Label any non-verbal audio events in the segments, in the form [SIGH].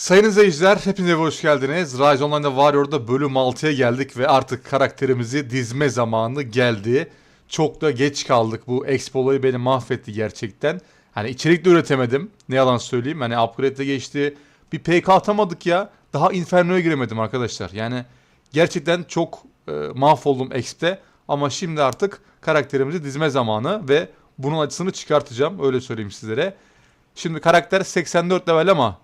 Sayın izleyiciler hepinize hoş geldiniz. Rise Online'da Warrior'da bölüm 6'ya geldik ve artık karakterimizi dizme zamanı geldi. Çok da geç kaldık. Bu Expo olayı beni mahvetti gerçekten. Hani içerik de üretemedim. Ne yalan söyleyeyim. Hani upgrade'de geçti. Bir PK atamadık ya. Daha Inferno'ya giremedim arkadaşlar. Yani gerçekten çok e, mahvoldum Exp'te. Ama şimdi artık karakterimizi dizme zamanı ve bunun acısını çıkartacağım. Öyle söyleyeyim sizlere. Şimdi karakter 84 level ama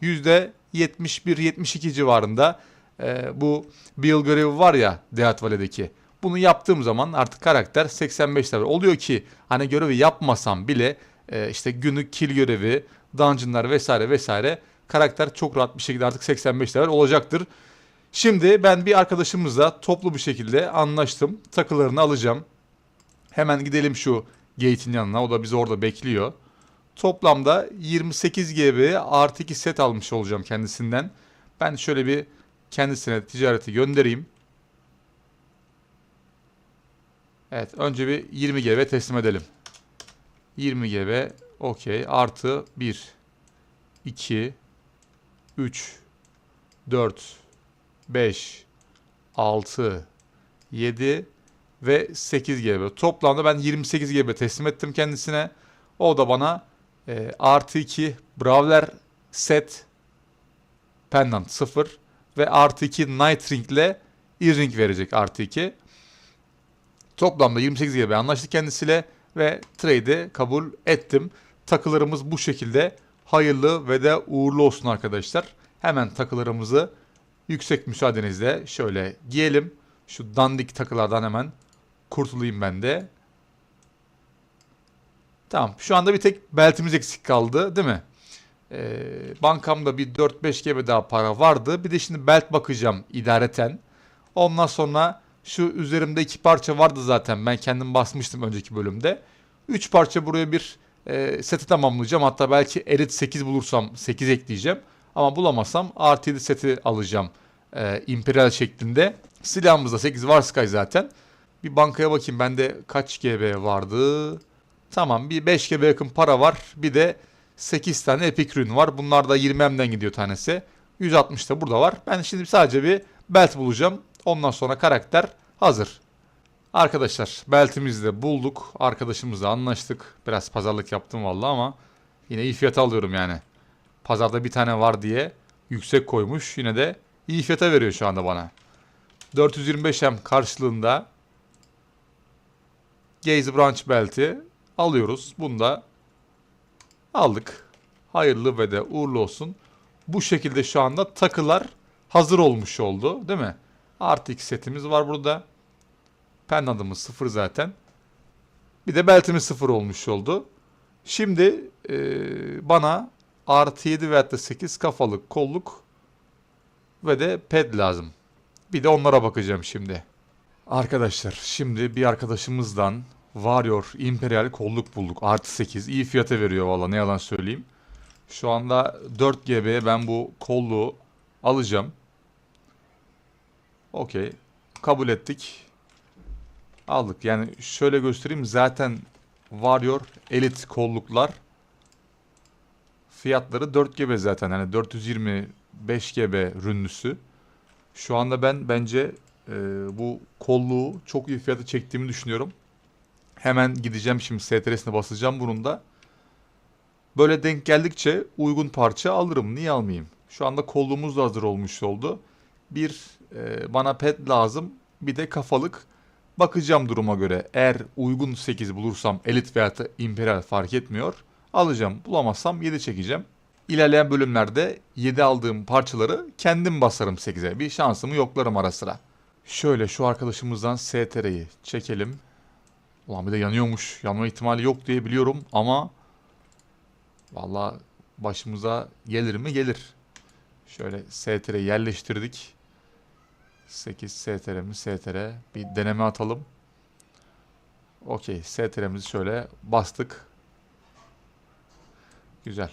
%71-72 civarında e, bu build görevi var ya Death Valley'deki. Bunu yaptığım zaman artık karakter 85 level. Oluyor ki hani görevi yapmasam bile e, işte günlük kill görevi, dungeonlar vesaire vesaire karakter çok rahat bir şekilde artık 85 level olacaktır. Şimdi ben bir arkadaşımızla toplu bir şekilde anlaştım. Takılarını alacağım. Hemen gidelim şu gate'in yanına. O da bizi orada bekliyor. Toplamda 28 GB artı 2 set almış olacağım kendisinden. Ben şöyle bir kendisine ticareti göndereyim. Evet önce bir 20 GB teslim edelim. 20 GB okey artı 1 2 3 4 5 6 7 ve 8 GB. Toplamda ben 28 GB teslim ettim kendisine. O da bana e, artı 2 Brawler set pendant 0 ve artı 2 Night Ring ile Earring verecek artı 2. Toplamda 28 GB anlaştık kendisiyle ve trade'i kabul ettim. Takılarımız bu şekilde hayırlı ve de uğurlu olsun arkadaşlar. Hemen takılarımızı yüksek müsaadenizle şöyle giyelim. Şu dandik takılardan hemen kurtulayım ben de. Tamam. Şu anda bir tek beltimiz eksik kaldı değil mi? Ee, bankamda bir 4-5 GB daha para vardı. Bir de şimdi belt bakacağım idareten. Ondan sonra şu üzerimde iki parça vardı zaten. Ben kendim basmıştım önceki bölümde. 3 parça buraya bir e, seti tamamlayacağım. Hatta belki Elite 8 bulursam 8 ekleyeceğim. Ama bulamazsam artı 7 seti alacağım. E, Imperial şeklinde. Silahımızda 8 var Sky zaten. Bir bankaya bakayım bende kaç GB vardı. Tamam bir 5 GB yakın para var. Bir de 8 tane Epic Rune var. Bunlar da 20M'den gidiyor tanesi. 160 da burada var. Ben şimdi sadece bir belt bulacağım. Ondan sonra karakter hazır. Arkadaşlar beltimizi de bulduk. Arkadaşımızla anlaştık. Biraz pazarlık yaptım vallahi ama yine iyi fiyata alıyorum yani. Pazarda bir tane var diye yüksek koymuş. Yine de iyi fiyata veriyor şu anda bana. 425M karşılığında Gaze Branch belti alıyoruz. Bunu da aldık. Hayırlı ve de uğurlu olsun. Bu şekilde şu anda takılar hazır olmuş oldu. Değil mi? Artı iki setimiz var burada. Pendantımız sıfır zaten. Bir de beltimiz sıfır olmuş oldu. Şimdi e, bana artı 7 ve hatta 8 kafalık kolluk ve de ped lazım. Bir de onlara bakacağım şimdi. Arkadaşlar şimdi bir arkadaşımızdan Warrior Imperial kolluk bulduk. Artı 8. İyi fiyata veriyor valla ne yalan söyleyeyim. Şu anda 4 GB'ye ben bu kolluğu alacağım. Okey. Kabul ettik. Aldık. Yani şöyle göstereyim. Zaten Warrior Elite kolluklar fiyatları 4 GB zaten. Hani 425 GB rünlüsü. Şu anda ben bence e, bu kolluğu çok iyi fiyata çektiğimi düşünüyorum. Hemen gideceğim şimdi STR'sine basacağım bunun da. Böyle denk geldikçe uygun parça alırım. Niye almayayım? Şu anda kolluğumuz da hazır olmuş oldu. Bir e, bana pet lazım. Bir de kafalık. Bakacağım duruma göre. Eğer uygun 8 bulursam elit veya imperial fark etmiyor. Alacağım. Bulamazsam 7 çekeceğim. İlerleyen bölümlerde 7 aldığım parçaları kendim basarım 8'e. Bir şansımı yoklarım ara sıra. Şöyle şu arkadaşımızdan STR'yi çekelim. Ulan bir de yanıyormuş. Yanma ihtimali yok diye biliyorum ama valla başımıza gelir mi? Gelir. Şöyle STR'yi yerleştirdik. 8 STR mi? STR. Bir deneme atalım. Okey. STR'mizi şöyle bastık. Güzel.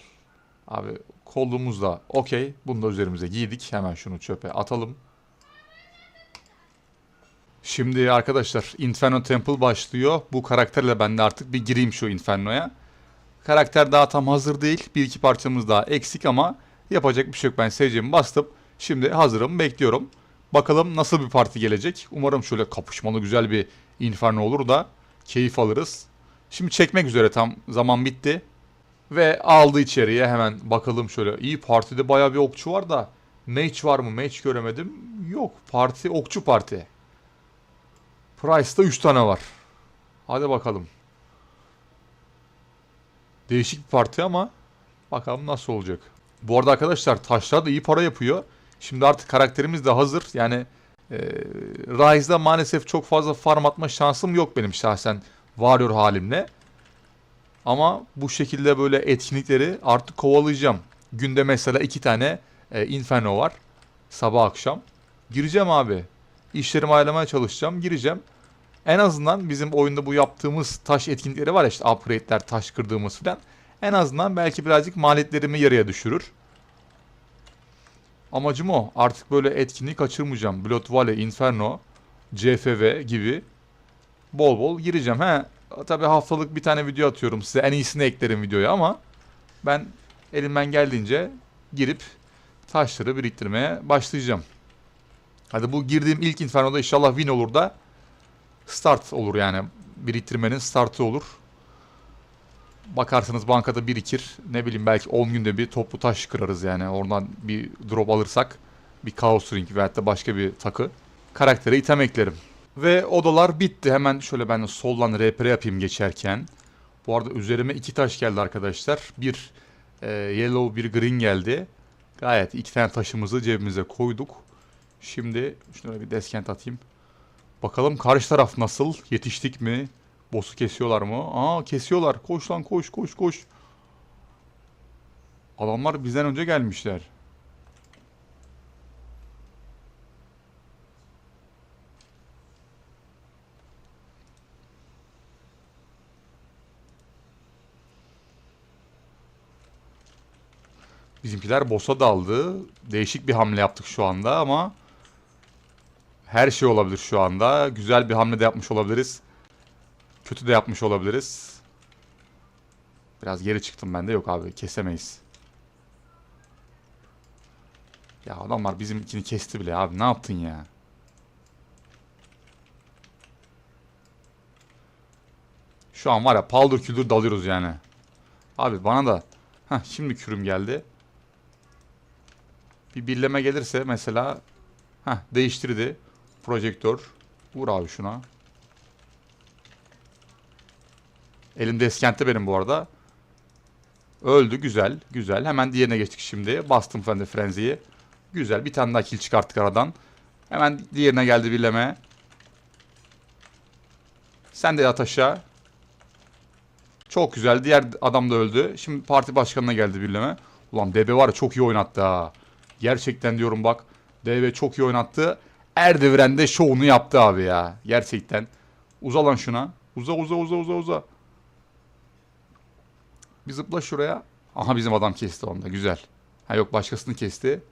Abi kolluğumuz da okey. Bunu da üzerimize giydik. Hemen şunu çöpe atalım. Şimdi arkadaşlar Inferno Temple başlıyor. Bu karakterle ben de artık bir gireyim şu Inferno'ya. Karakter daha tam hazır değil. Bir iki parçamız daha eksik ama Yapacak bir şey yok. Ben seyircimi bastım. Şimdi hazırım. Bekliyorum. Bakalım nasıl bir parti gelecek. Umarım şöyle kapışmalı güzel bir inferno olur da keyif alırız. Şimdi çekmek üzere tam zaman bitti. Ve aldı içeriye hemen bakalım şöyle. İyi partide bayağı bir okçu var da mage var mı? Mage göremedim. Yok. Parti okçu parti. Price'da 3 tane var. Hadi bakalım. Değişik bir parti ama bakalım nasıl olacak. Bu arada arkadaşlar taşlar da iyi para yapıyor. Şimdi artık karakterimiz de hazır. Yani e, Rise'da maalesef çok fazla farm atma şansım yok benim şahsen Warrior halimle. Ama bu şekilde böyle etkinlikleri artık kovalayacağım. Günde mesela iki tane e, Inferno var. Sabah akşam. Gireceğim abi. İşlerimi ayarlamaya çalışacağım. Gireceğim. En azından bizim oyunda bu yaptığımız taş etkinlikleri var ya işte upgrade'ler, taş kırdığımız falan. En azından belki birazcık maliyetlerimi yarıya düşürür. Amacım o. Artık böyle etkinlik kaçırmayacağım. Blood Valley, Inferno, CFV gibi bol bol gireceğim. He, tabii haftalık bir tane video atıyorum size. En iyisini eklerim videoya ama ben elimden geldiğince girip taşları biriktirmeye başlayacağım. Hadi bu girdiğim ilk Inferno'da inşallah win olur da start olur yani. Biriktirmenin startı olur. Bakarsınız bankada birikir. Ne bileyim belki 10 günde bir toplu taş kırarız yani. Oradan bir drop alırsak bir Chaos Ring veyahut da başka bir takı. Karaktere item eklerim. Ve odalar bitti. Hemen şöyle ben soldan RPR yapayım geçerken. Bu arada üzerime iki taş geldi arkadaşlar. Bir e, yellow bir green geldi. Gayet iki tane taşımızı cebimize koyduk. Şimdi şuna bir deskent atayım. Bakalım karşı taraf nasıl? Yetiştik mi? Boss'u kesiyorlar mı? Aa kesiyorlar. Koş lan koş koş koş. Adamlar bizden önce gelmişler. Bizimkiler boss'a daldı. Değişik bir hamle yaptık şu anda ama her şey olabilir şu anda. Güzel bir hamle de yapmış olabiliriz. Kötü de yapmış olabiliriz. Biraz geri çıktım ben de. Yok abi kesemeyiz. Ya adamlar bizimkini kesti bile abi. Ne yaptın ya? Şu an var ya paldır küldür dalıyoruz yani. Abi bana da Heh, şimdi kürüm geldi. Bir birleme gelirse mesela Heh, değiştirdi. Projektör. Vur abi şuna. Elimde eskente benim bu arada. Öldü güzel güzel. Hemen diğerine geçtik şimdi. Bastım de frenziyi. Güzel bir tane daha kill çıkarttık aradan. Hemen diğerine geldi birleme. Sen de yat aşağı. Çok güzel. Diğer adam da öldü. Şimdi parti başkanına geldi birleme. Ulan DB var ya çok iyi oynattı ha. Gerçekten diyorum bak. DB çok iyi oynattı. Erdeviren'de şovunu yaptı abi ya. Gerçekten. Uza lan şuna. Uza uza uza uza uza. Bir zıpla şuraya. Aha bizim adam kesti onu da. Güzel. Ha yok başkasını kesti.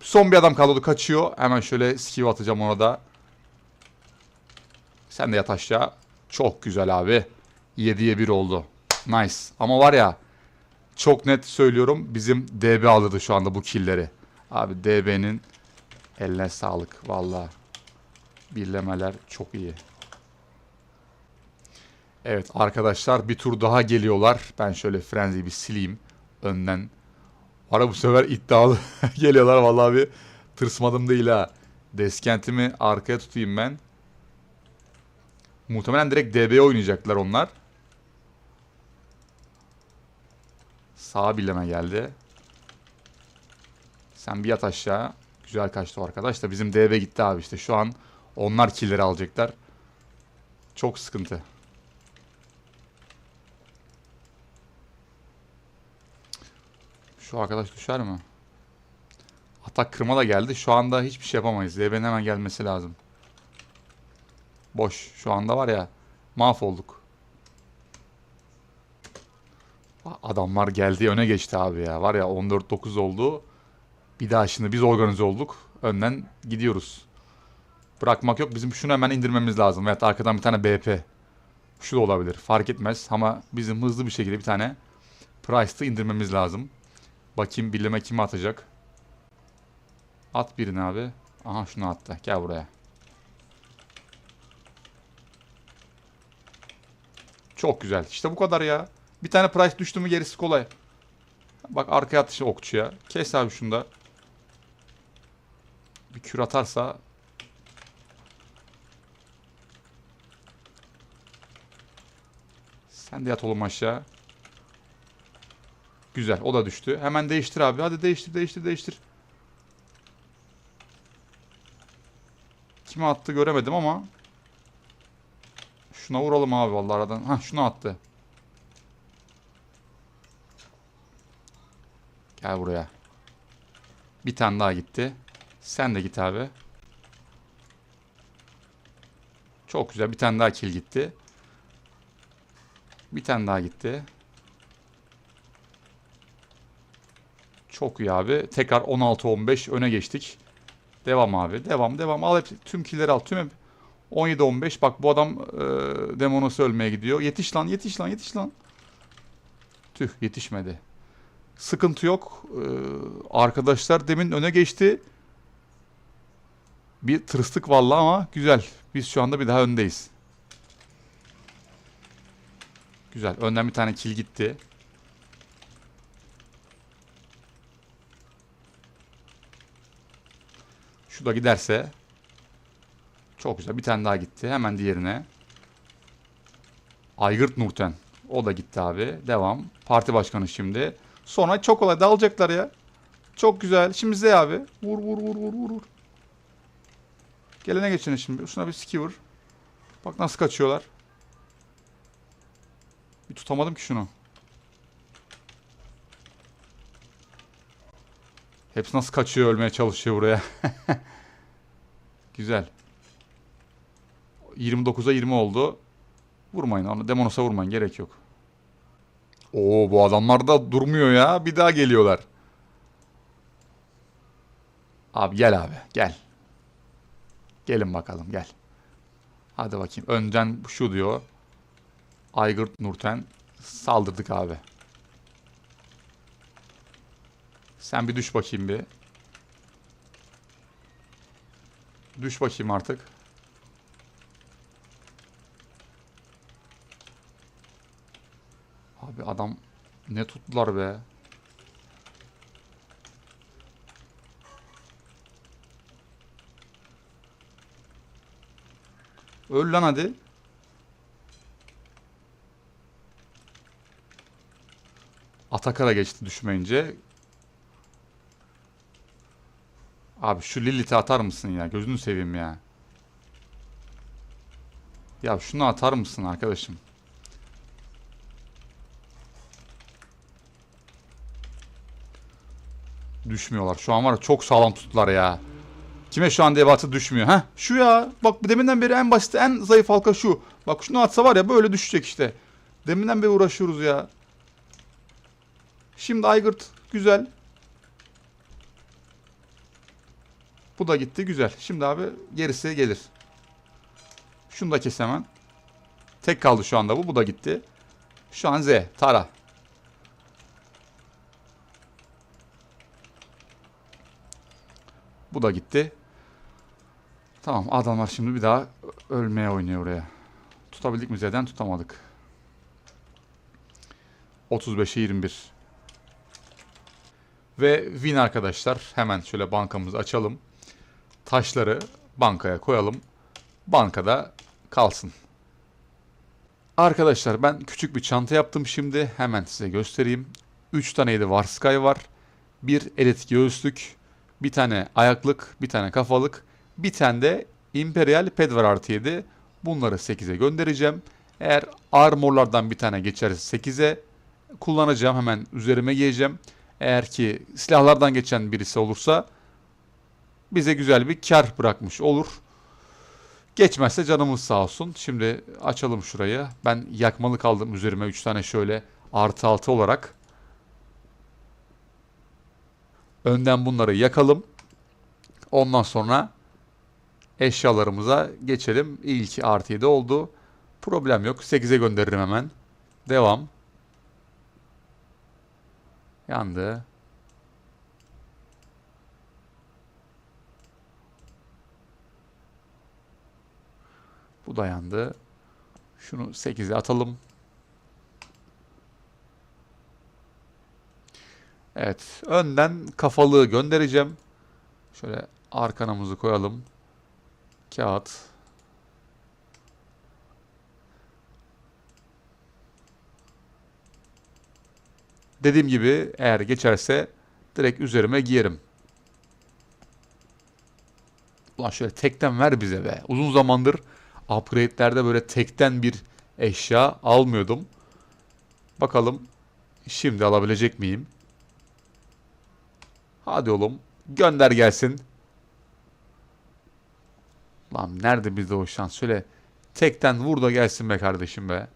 Son bir adam kaldı kaçıyor. Hemen şöyle skill atacağım ona da. Sen de yat aşağı. Çok güzel abi. 7'ye 1 oldu. Nice. Ama var ya çok net söylüyorum bizim DB alırdı şu anda bu killleri. Abi DB'nin eline sağlık valla. Birlemeler çok iyi. Evet arkadaşlar bir tur daha geliyorlar. Ben şöyle frenziyi bir sileyim önden. Ara bu sefer iddialı [LAUGHS] geliyorlar vallahi bir tırsmadım değil ha. Deskentimi arkaya tutayım ben. Muhtemelen direkt DB oynayacaklar onlar. Sağ bileme geldi. Sen bir yat aşağı. Güzel kaçtı o arkadaş da bizim DB gitti abi işte. Şu an onlar killleri alacaklar. Çok sıkıntı. Şu arkadaş düşer mi? Atak kırma da geldi. Şu anda hiçbir şey yapamayız. DB'nin hemen gelmesi lazım. Boş. Şu anda var ya mahvolduk. Adamlar geldi öne geçti abi ya. Var ya 14-9 oldu. Bir daha şimdi biz organize olduk. Önden gidiyoruz. Bırakmak yok. Bizim şunu hemen indirmemiz lazım. Veyahut arkadan bir tane BP. Şu da olabilir. Fark etmez. Ama bizim hızlı bir şekilde bir tane Price'ı indirmemiz lazım. Bakayım birleme kimi atacak. At birini abi. Aha şunu attı. Gel buraya. Çok güzel. İşte bu kadar ya. Bir tane price düştü mü gerisi kolay. Bak arkaya atışı okçuya. Kes abi şunu da. Bir kür atarsa Sen de yat oğlum aşağı. Güzel. O da düştü. Hemen değiştir abi. Hadi değiştir, değiştir, değiştir. Kime attı göremedim ama. Şuna vuralım abi vallahi aradan. Ha şunu attı. Gel buraya. Bir tane daha gitti. Sen de git abi. Çok güzel. Bir tane daha kill gitti. Bir tane daha gitti. Çok iyi abi. Tekrar 16-15 öne geçtik. Devam abi. Devam devam. Al hep tüm killleri al. Tüm hep 17-15. Bak bu adam e, demonosu ölmeye gidiyor. Yetiş lan yetiş lan yetiş lan. Tüh yetişmedi. Sıkıntı yok. Ee, arkadaşlar demin öne geçti. Bir tırıstık vallahi ama güzel. Biz şu anda bir daha öndeyiz. Güzel. Önden bir tane kill gitti. Şu da giderse çok güzel. Bir tane daha gitti. Hemen diğerine. Aygırt Nurten. O da gitti abi. Devam. Parti başkanı şimdi. Sonra çok kolay dalacaklar ya. Çok güzel. Şimdi Z abi. Vur vur vur vur vur. Vur. Gelene geçene şimdi. Şuna bir skewer. Bak nasıl kaçıyorlar. Bir tutamadım ki şunu. Hepsi nasıl kaçıyor ölmeye çalışıyor buraya. [LAUGHS] Güzel. 29'a 20 oldu. Vurmayın onu. Demonos'a vurmayın. Gerek yok. Oo bu adamlar da durmuyor ya. Bir daha geliyorlar. Abi gel abi. Gel. Gelin bakalım gel. Hadi bakayım. Önden şu diyor. Aygırt Nurten. Saldırdık abi. Sen bir düş bakayım bir. Düş bakayım artık. Abi adam ne tuttular be. Öl lan hadi. Atakara geçti düşmeyince. Abi şu Lilith'i atar mısın ya? Gözünü seveyim ya. Ya şunu atar mısın arkadaşım? Düşmüyorlar. Şu an var ya çok sağlam tuttular ya. Kime şu an debatı düşmüyor? ha? Şu ya. Bak deminden beri en basit, en zayıf halka şu. Bak şunu atsa var ya böyle düşecek işte. Deminden beri uğraşıyoruz ya. Şimdi Aygırt güzel. Bu da gitti güzel. Şimdi abi gerisi gelir. Şunu da kes hemen. Tek kaldı şu anda bu. Bu da gitti. Şu an Z. Tara. Bu da gitti. Tamam adamlar şimdi bir daha ölmeye oynuyor oraya. Tutabildik mi Z'den tutamadık. 35'e 21. Ve win arkadaşlar. Hemen şöyle bankamızı açalım. Taşları bankaya koyalım. Bankada kalsın. Arkadaşlar ben küçük bir çanta yaptım şimdi. Hemen size göstereyim. 3 tane de Varsky var. Bir elit göğüslük. Bir tane ayaklık. Bir tane kafalık. Bir tane de Imperial ped var artı 7. Bunları 8'e göndereceğim. Eğer armorlardan bir tane geçerse 8'e kullanacağım. Hemen üzerime giyeceğim. Eğer ki silahlardan geçen birisi olursa bize güzel bir kar bırakmış olur. Geçmezse canımız sağ olsun. Şimdi açalım şurayı. Ben yakmalı kaldım üzerime 3 tane şöyle artı altı olarak. Önden bunları yakalım. Ondan sonra eşyalarımıza geçelim. İlki artı 7 oldu. Problem yok. 8'e gönderirim hemen. Devam. Yandı. Bu da yandı. Şunu 8'e atalım. Evet. Önden kafalığı göndereceğim. Şöyle arkanamızı koyalım. Kağıt. Dediğim gibi eğer geçerse direkt üzerime giyerim. Ulan şöyle tekten ver bize be. Uzun zamandır upgrade'lerde böyle tekten bir eşya almıyordum. Bakalım şimdi alabilecek miyim? Hadi oğlum gönder gelsin. Lan nerede bizde o şans? Şöyle tekten vur da gelsin be kardeşim be.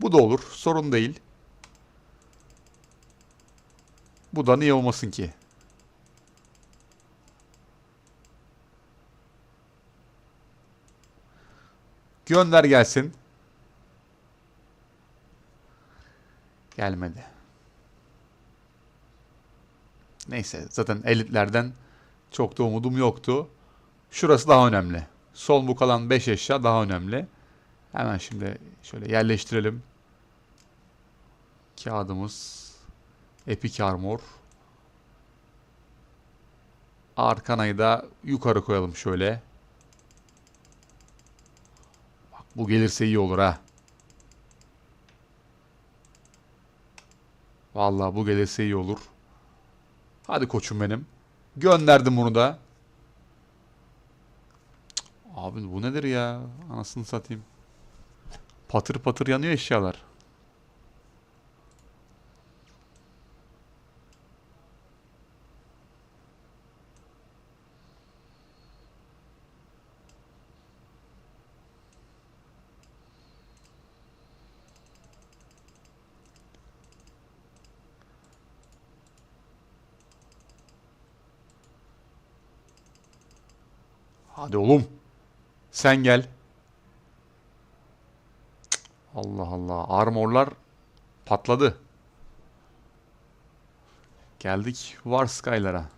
Bu da olur. Sorun değil. Bu da niye olmasın ki? Gönder gelsin. Gelmedi. Neyse zaten elitlerden çok da umudum yoktu. Şurası daha önemli. Son bu kalan 5 eşya daha önemli. Hemen şimdi şöyle yerleştirelim. Kağıdımız. Epic Armor. Arkanayı da yukarı koyalım şöyle. Bak bu gelirse iyi olur ha. Vallahi bu gelirse iyi olur. Hadi koçum benim. Gönderdim bunu da. Cık, Abi bu nedir ya? Anasını satayım. Patır patır yanıyor eşyalar. Hadi oğlum. Sen gel. Allah Allah. Armorlar patladı. Geldik War Sky'lara.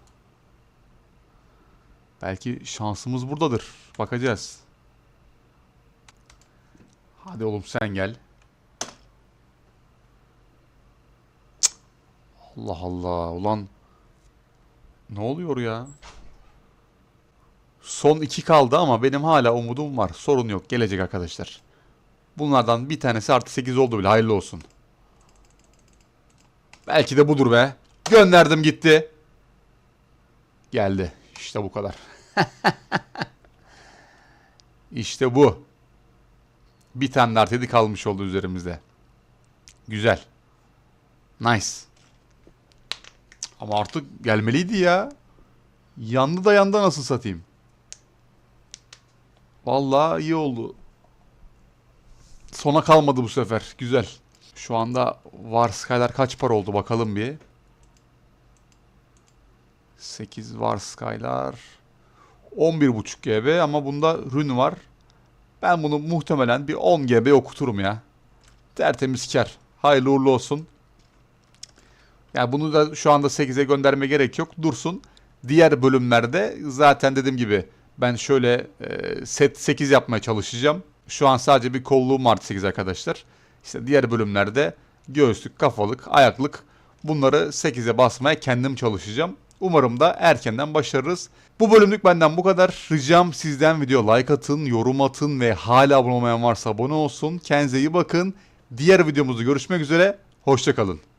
Belki şansımız buradadır. Bakacağız. Hadi oğlum sen gel. Allah Allah. Ulan ne oluyor ya? Son iki kaldı ama benim hala umudum var. Sorun yok. Gelecek arkadaşlar. Bunlardan bir tanesi artı 8 oldu bile. Hayırlı olsun. Belki de budur be. Gönderdim gitti. Geldi. İşte bu kadar. [LAUGHS] işte bu. Bir tane de artı 7 kalmış oldu üzerimizde. Güzel. Nice. Ama artık gelmeliydi ya. Yandı da yandı nasıl satayım. Vallahi iyi oldu. Sona kalmadı bu sefer. Güzel. Şu anda Var Sky'lar kaç para oldu bakalım bir. 8 Var Sky'lar 11.5 GB ama bunda rün var. Ben bunu muhtemelen bir 10 GB okuturum ya. Tertemiz kar. Hayırlı uğurlu olsun. Yani bunu da şu anda 8'e gönderme gerek yok. Dursun. Diğer bölümlerde zaten dediğim gibi ben şöyle e, set 8 yapmaya çalışacağım. Şu an sadece bir kolluğum var 8 arkadaşlar. İşte diğer bölümlerde göğüslük, kafalık, ayaklık bunları 8'e basmaya kendim çalışacağım. Umarım da erkenden başarırız. Bu bölümlük benden bu kadar. Ricam sizden video like atın, yorum atın ve hala abone olmayan varsa abone olsun. Kendinize iyi bakın. Diğer videomuzda görüşmek üzere. Hoşçakalın.